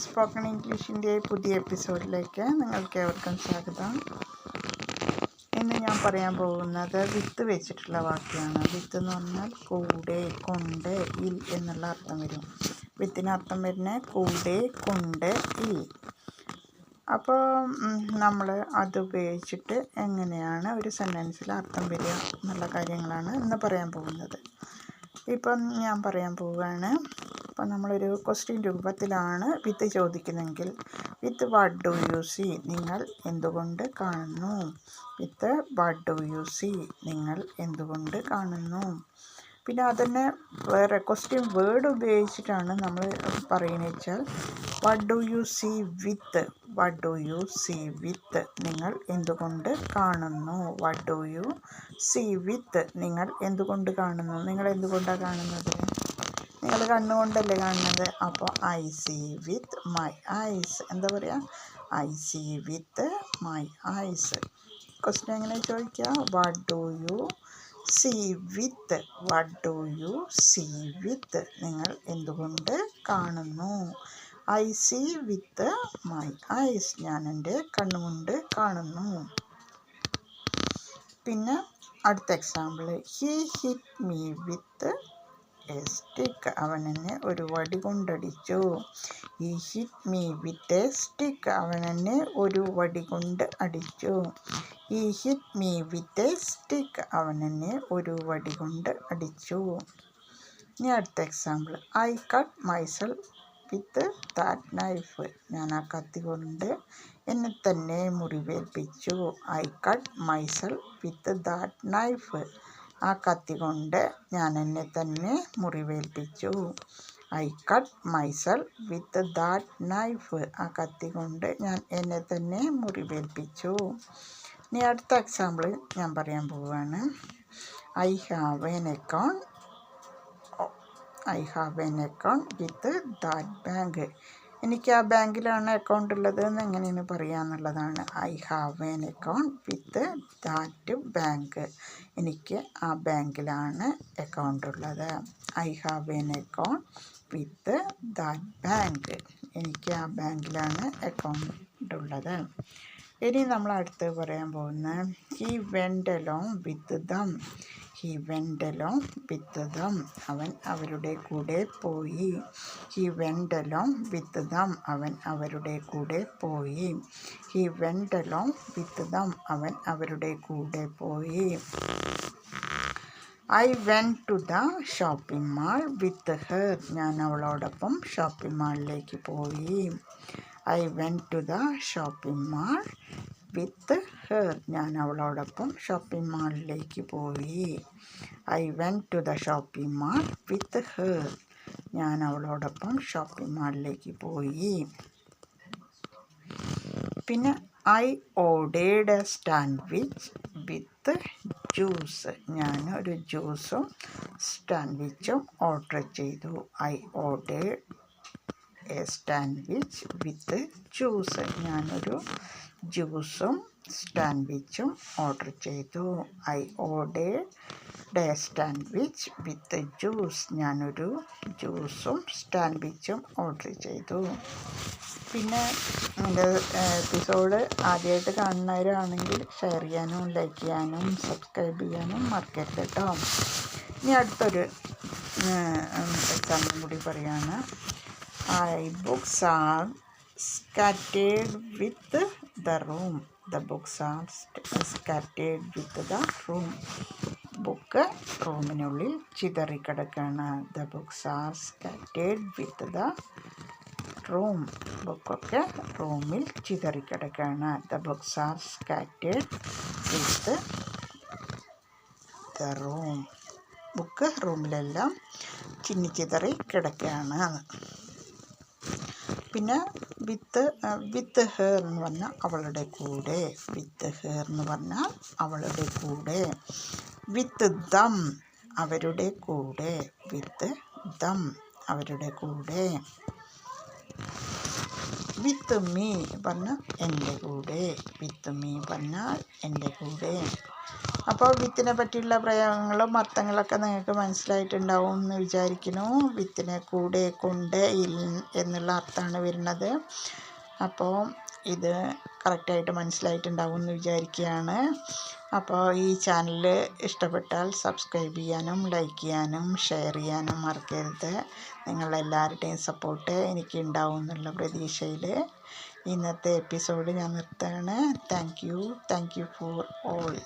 Spoken ഇംഗ്ലീഷിന്റെ പുതിയ എപ്പിസോഡിലേക്ക് നിങ്ങൾക്ക് ഏവർക്കും സ്വാഗതം. ഇന്ന് ഞാൻ പറയാൻ പോകുന്നത് വിത്ത് വെച്ചിട്ടുള്ള വാക്യമാണ് വിത്ത് എന്ന് പറഞ്ഞാൽ കൂടെ കൊണ്ട് ഇൽ എന്നുള്ള അർത്ഥം വരും. വിത്തിന് അർത്ഥം വരുന്നത് കൂടെ കൊണ്ട് ഇൽ. അപ്പോൾ നമ്മൾ അത് ഉപയോഗിച്ചിട്ട് എങ്ങനെയാണ് ഒരു സെന്റൻസിൽ അർത്ഥം വരിക എന്നുള്ള കാര്യങ്ങളാണ് ഇന്ന് പറയാൻ പോകുന്നത്. ഇപ്പം ഞാൻ പറയാൻ പോവുകയാണ്. ഇപ്പം നമ്മളൊരു ക്വസ്റ്റ്യൻ രൂപത്തിലാണ് with ചോദിക്കുന്നതെങ്കിൽ with what do you see നിങ്ങൾ എന്തുകൊണ്ട് കാണുന്നു? With what do you see നിങ്ങൾ എന്തുകൊണ്ട് കാണുന്നു? പിന്നെ അതന്നെ വേറെ ക്വസ്റ്റ്യൻ വേർഡ് ഉപയോഗിച്ചിട്ടാണ് നമ്മൾ പറയുന്നത് വെച്ചാൽ what do you see with what do you see with നിങ്ങൾ എന്തുകൊണ്ട് കാണുന്നു? What do you see with നിങ്ങൾ എന്തുകൊണ്ട് കാണുന്നു? നിങ്ങൾ എന്തുകൊണ്ടാണ് കാണുന്നത്? നിങ്ങൾ കണ്ണുകൊണ്ടല്ലേ കാണുന്നത്? അപ്പോൾ I see with my eyes എന്താ പറയുക I see with my eyes question എങ്ങനെ ചോദിക്കുക what do you see with what do you see with നിങ്ങൾ എന്തുകൊണ്ട് കാണുന്നു? I see with my eyes ഞാൻ എന്റെ കണ്ണുകൊണ്ട് കാണുന്നു. പിന്നെ അടുത്ത example he hit me with stick അവൻ എന്നെ ഒരു വടി കൊണ്ടടിച്ചു. He hit me with a stick അവൻ എന്നെ ഒരു വടി കൊണ്ട് അടിച്ചു. He hit me with a stick അവൻ എന്നെ ഒരു വടി കൊണ്ട് അടിച്ചു. ഇനി അടുത്ത example I cut myself with that knife ഞാൻ ആ കത്തി കൊണ്ട് എന്നെ തന്നെ മുറിവേൽപ്പിച്ചു. I cut myself with that knife ആ കത്തി കൊണ്ട് ഞാൻ എന്നെ തന്നെ മുറിവേൽപ്പിച്ചു. I cut myself with that knife ആ കത്തി കൊണ്ട് ഞാൻ എന്നെ തന്നെ മുറിവേൽപ്പിച്ചു. ഇനി അടുത്ത എക്സാമ്പിൾ ഞാൻ പറയാൻ പോവുകയാണ്. I have an account I have an account with that bank എനിക്ക് ആ ബാങ്കിലാണ് അക്കൗണ്ട് ഉള്ളത് എന്ന് എങ്ങനെയാണ് പറയുക എന്നുള്ളതാണ്. I have an account with that bank എനിക്ക് ആ ബാങ്കിലാണ് അക്കൗണ്ട് ഉള്ളത്. I have an account with that bank എനിക്ക് ആ ബാങ്കിലാണ് അക്കൗണ്ട് ഉള്ളത്. ഇനി നമ്മൾ അടുത്ത് പറയാൻ പോകുന്നത് he went with them he with them അവൻ അവരുടെ കൂടെ പോയി. ഹി വിത്തതം അവൻ അവരുടെ കൂടെ പോയി. ഹി വിത്തതം അവൻ അവരുടെ കൂടെ പോയി. I went to the shopping mall with her. ഞാൻ അവളോടൊപ്പം ഷോപ്പിംഗ് മാളിലേക്ക് പോയി. I went to the shopping mall with her ഞാൻ അവളോടൊപ്പം ഷോപ്പിംഗ് മാളിലേക്ക് പോയി. I went to the shopping mall with her ഞാൻ അവളോടൊപ്പം ഷോപ്പിംഗ് മാളിലേക്ക് പോയി. പിന്നെ I ordered a sandwich with juice ഞാൻ ഒരു ജ്യൂസും സ്റ്റാൻഡ്വിച്ചും ഓർഡർ ചെയ്തു. I ordered a sandwich with juice ഞാനൊരു ജ്യൂസും സാൻഡ്വിച്ചും ഓർഡർ ചെയ്തു. I ordered a sandwich with juice ഞാനൊരു ജ്യൂസും സാൻഡ്വിച്ചും ഓർഡർ ചെയ്തു. പിന്നെ എന്റെ എപ്പിസോഡ് ആദ്യമായിട്ട് കാണുന്നവരാണെങ്കിൽ ഷെയർ ചെയ്യാനും ലൈക്ക് ചെയ്യാനും സബ്സ്ക്രൈബ് ചെയ്യാനും മറക്കരുത് കേട്ടോ ഇനി അടുത്തൊരു എക്സാമ്പിൾ കൂടി പറയുകയാണ് I books are scattered with the room. The books are scattered with the room. Book റൂമിനുള്ളിൽ ചിതറിക്കിടക്കുകയാണ് the books are scattered with the room ബുക്കൊക്കെ റൂമിൽ ചിതറിക്കിടക്കുകയാണ് the books are scattered with the room book റൂമിലെല്ലാം ചിന്നി ചിതറി കിടക്കുകയാണ് പിന്നെ വിത്ത് വിത്ത് hair എന്ന് പറഞ്ഞാൽ അവളുടെ കൂടെ. വിത്ത് ഹെയർ എന്ന് പറഞ്ഞാൽ അവളുടെ കൂടെ. വിത്ത് ദം അവരുടെ കൂടെ. വിത്ത് ദം അവരുടെ കൂടെ. വിത്ത് മീ പറഞ്ഞാൽ എന്റെ കൂടെ. വിത്ത് മീ പറഞ്ഞാൽ എന്റെ കൂടെ. അപ്പോൾ വിത്തിനെ പറ്റിയുള്ള പ്രയോഗങ്ങളും അർത്ഥങ്ങളൊക്കെ നിങ്ങൾക്ക് മനസ്സിലായിട്ടുണ്ടാവും എന്ന് വിചാരിക്കുന്നു. വിത്തിനെ കൂടെ കൊണ്ട് എന്നുള്ള അർത്ഥമാണ് വരുന്നത്. അപ്പോൾ ഇത് കറക്റ്റായിട്ട് മനസ്സിലായിട്ടുണ്ടാവും എന്ന് വിചാരിക്കുകയാണ്. അപ്പോൾ ഈ ചാനൽ ഇഷ്ടപ്പെട്ടാൽ സബ്സ്ക്രൈബ് ചെയ്യാനും ലൈക്ക് ചെയ്യാനും ഷെയർ ചെയ്യാനും മറക്കരുത്. നിങ്ങളെല്ലാവരുടെയും സപ്പോർട്ട് എനിക്ക് ഉണ്ടാവും എന്നുള്ള പ്രതീക്ഷയിൽ ഇന്നത്തെ എപ്പിസോഡ് ഞാൻ നിർത്തുകയാണ്. Thank you. Thank you for all.